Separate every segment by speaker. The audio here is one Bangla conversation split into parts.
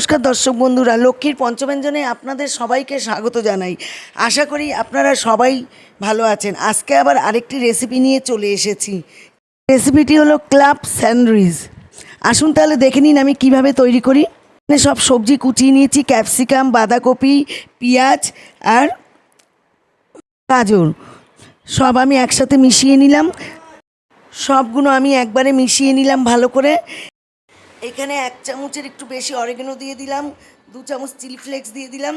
Speaker 1: নমস্কার দর্শক বন্ধুরা, লক্ষ্মীর পঞ্চব্যঞ্জনে আপনাদের সবাইকে স্বাগত জানাই। আশা করি আপনারা সবাই ভালো আছেন। আজকে আবার আরেকটি রেসিপি নিয়ে চলে এসেছি। রেসিপিটি হলো ক্লাব স্যান্ডউইচ আসুন তাহলে দেখে নিন আমি কীভাবে তৈরি করি। এখানে সব সবজি কুচিয়ে নিয়েছি ক্যাপসিকাম বাঁধাকপি, পেঁয়াজ আর গাজর। সব আমি একসাথে মিশিয়ে নিলাম। সবগুলো আমি একবারে মিশিয়ে নিলাম ভালো করে। এখানে এক চামচের একটু বেশি অরেগানো দিয়ে দিলাম, দু চামচ চিলি ফ্লেক্স দিয়ে দিলাম,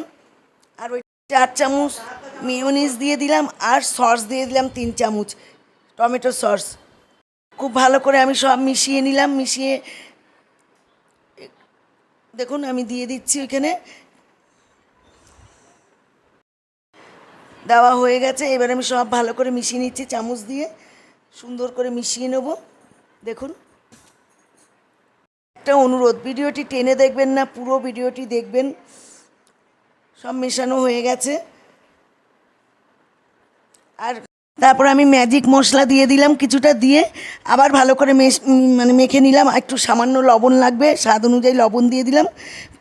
Speaker 1: আর ওই চার চামচ মেয়োনিজ দিয়ে দিলাম, আর সস দিয়ে দিলাম তিন চামচ টমেটো সস খুব ভালো করে আমি সব মিশিয়ে নিলাম, মিশিয়ে দেখুন আমি দিয়ে দিচ্ছি ওইখানে। দেওয়া হয়ে গেছে, এবার আমি সব ভালো করে মিশিয়ে নিচ্ছি চামচ দিয়ে, সুন্দর করে মিশিয়ে নেব, দেখুন। একটা অনুরোধ, ভিডিওটি টেনে দেখবেন না, পুরো ভিডিওটি দেখবেন। সব মেশানো হয়ে গেছে। আর তারপর আমি ম্যাজিক মশলা দিয়ে দিলাম কিছুটা দিয়ে। আবার ভালো করে মানে মেখে নিলাম। একটু সামান্য লবণ লাগবে, স্বাদ অনুযায়ী লবণ দিয়ে দিলাম।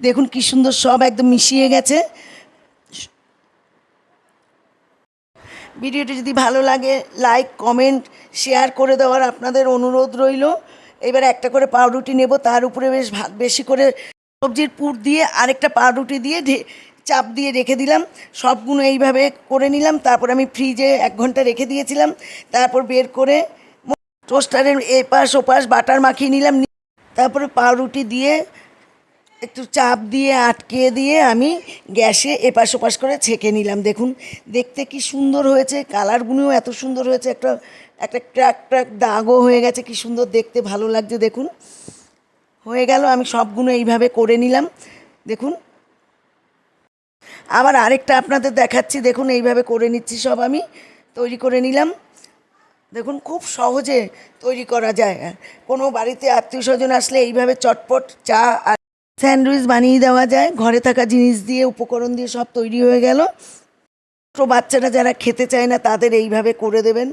Speaker 1: দেখুন কি সুন্দর সব একদম মিশিয়ে গেছে। ভিডিওটি যদি ভালো লাগে, লাইক, কমেন্ট, শেয়ার করে দেওয়ার আপনাদের অনুরোধ রইল। এবার একটা করে পাউরুটি নেব, তার উপরে বেশ ভাত বেশি করে সবজির পুর দিয়ে আরেকটা পাউরুটি দিয়ে চাপ দিয়ে রেখে দিলাম। সবগুলো এইভাবে করে নিলাম, তারপর আমি ফ্রিজে এক ঘণ্টা রেখে দিয়েছিলাম। তারপর বের করে টোস্টারের এপাশ ওপাশ বাটার মাখিয়ে নিলাম তারপরে পাউরুটি দিয়ে একটু চাপ দিয়ে আটকে দিয়ে আমি গ্যাসে এপাশ ওপাশ করে ছেঁকে নিলাম। দেখুন, দেখতে কি সুন্দর হয়েছে কালারগুলোও এত সুন্দর হয়েছে, একটা একটা ট্র্যাক ট্র্যাক দাগও হয়ে গেছে, কি সুন্দর দেখতে, ভালো লাগছে। দেখুন, হয়ে গেল, আমি সবগুলো এইভাবে করে নিলাম। দেখুন, আবার আরেকটা আপনাদের দেখাচ্ছি। দেখুন, এইভাবে করে নিচ্ছি সব আমি, তৈরি করে নিলাম। দেখুন, খুব সহজে তৈরি করা যায়। কোনো বাড়িতে আত্মীয় স্বজন আসলে এইভাবে চটপট চা আর স্যান্ডউইচ বানিয়ে দেওয়া যায়, ঘরে থাকা জিনিস দিয়ে, উপকরণ দিয়ে সব তৈরি হয়ে গেল। ছোটো বাচ্চারা যারা খেতে চায় না, তাদের এইভাবে করে দেবেন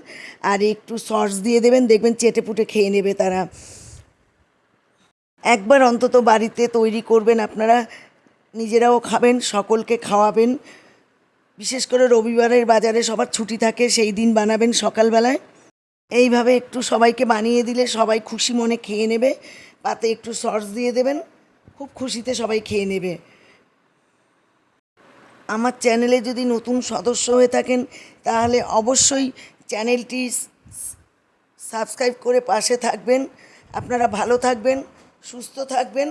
Speaker 1: আর একটু সস দিয়ে দেবেন, দেখবেন চেটে পুটে খেয়ে নেবে তারা। একবার অন্তত বাড়িতে তৈরি করবেন আপনারা, নিজেরাও খাবেন, সকলকে খাওয়াবেন। বিশেষ করে রবিবারের বাজারে সবার ছুটি থাকে, সেই দিন বানাবেন সকালবেলায়। এইভাবে একটু সবাইকে বানিয়ে দিলে সবাই খুশি মনে খেয়ে নেবে, পাতে একটু সস দিয়ে দেবেন। খুব খুশিতে সবাই খেয়ে নেবে। আমার চ্যানেলে যদি নতুন সদস্য হয়ে থাকেন, তাহলে অবশ্যই চ্যানেলটি সাবস্ক্রাইব করে পাশে থাকবেন। আপনারা ভালো থাকবেন, সুস্থ থাকবেন।